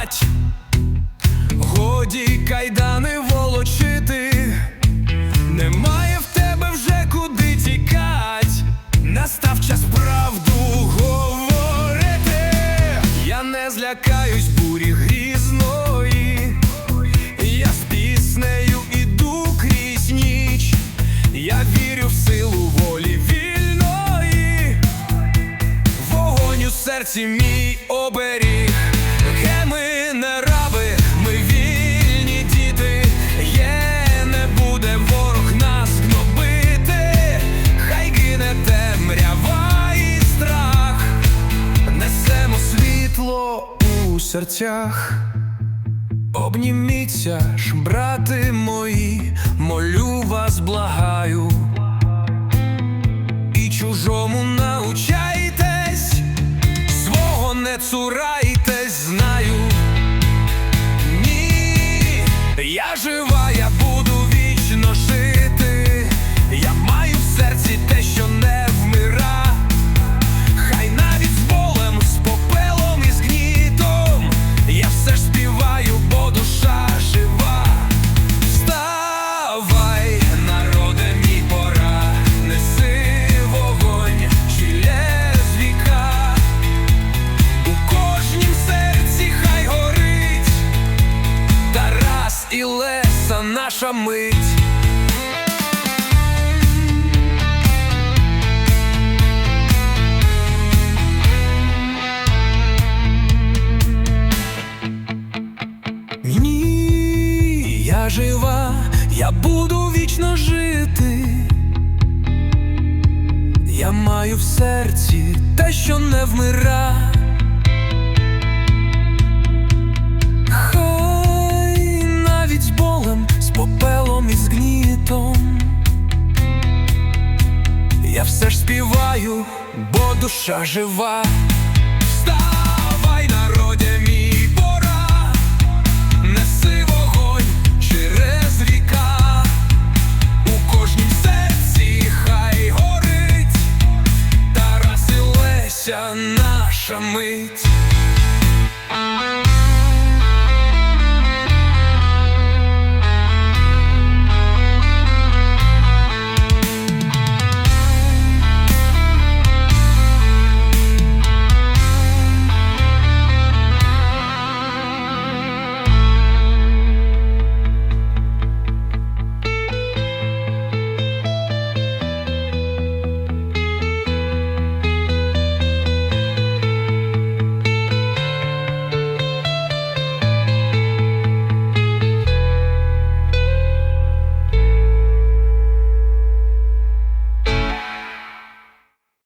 гнать, годі кайдани волочити, немає в тебе вже куди тікать, настав час правду говорити, я не злякаюсь бурі грізної, я з піснею іду крізь ніч, я вірю в силу волі вільної, вогонь у серці мій оберіг. Серцях. Обніміться ж, брати мої, молю вас, благаю, і чужому научайтесь, свого не цурайтесь, знаю. Ні, я жива, і Леса наша мить. Ні, я жива, я буду вічно жити. Я маю в серці те, що не вмира. Співаю, бо душа жива. Вставай, народе, мій пора, неси вогонь через віка, у кожнім серці хай горить, Тарас Леся наша мить.